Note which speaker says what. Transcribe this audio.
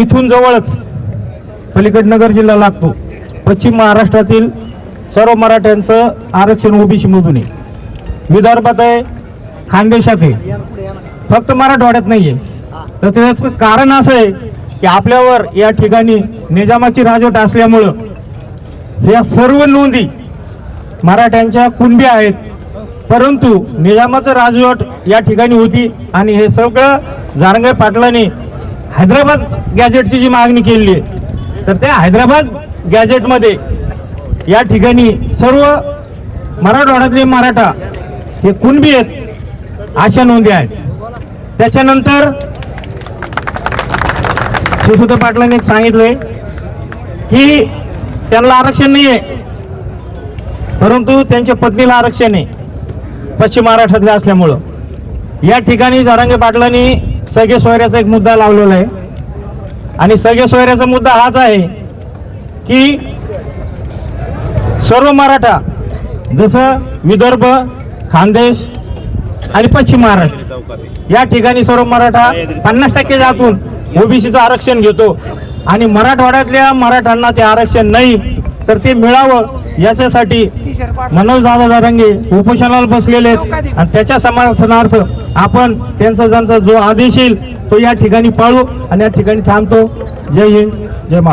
Speaker 1: इथून जवळच पलीकड नगर जिल्हा लागतो. पश्चिम महाराष्ट्रातील सर्व मराठ्यांचं आरक्षण ओबीसीमधून आहे. विदर्भात आहे खानदेशात आहे. फक्त मराठवाड्यात नाही आहे तर त्याचं कारण असं आहे की आपल्यावर या ठिकाणी निजामाची राजवट असल्यामुळं या सर्व नोंदी मराठ्यांच्या कुणबी आहेत. परंतु निजामाचं राजवट या ठिकाणी होती आणि हे सगळं जारंगाई पाटलांनी हैदराबाद गॅजेटची जी मागणी केली आहे तर त्या हैदराबाद गॅजेटमध्ये या ठिकाणी सर्व मराठवाड्यातले मराठा हे कुणबी आहेत अशा नोंदी आहेत. त्याच्यानंतर शिशुत पाटलांनी एक सांगितलंय की त्यांना आरक्षण नाही आहे परंतु त्यांच्या पत्नीला आरक्षण आहे पश्चिम महाराष्ट्रातल्या असल्यामुळं. या ठिकाणी जारांगे पाटलांनी सगळे सोयऱ्याचा एक मुद्दा लावलेला आहे. आणि सगळे सोयऱ्याचा मुद्दा हाच आहे की सर्व मराठा जसं विदर्भ खानदेश आणि पश्चिम महाराष्ट्र या ठिकाणी सर्व मराठा पन्नास टक्के जातून ओबीसीचं आरक्षण घेतो. आणि मराठवाड्यातल्या मराठ्यांना ते आरक्षण नाही तर ते मिळावं याच्यासाठी मनोज दादा जारंगे उपोषणाला बसलेले आहेत. आणि त्याच्या समर्थनार्थ आपण त्यांचा ज्यांचा जो आदेश येईल तो या ठिकाणी पाळू आणि या ठिकाणी थांबतो. जय हिंद जय महाराष्ट्र.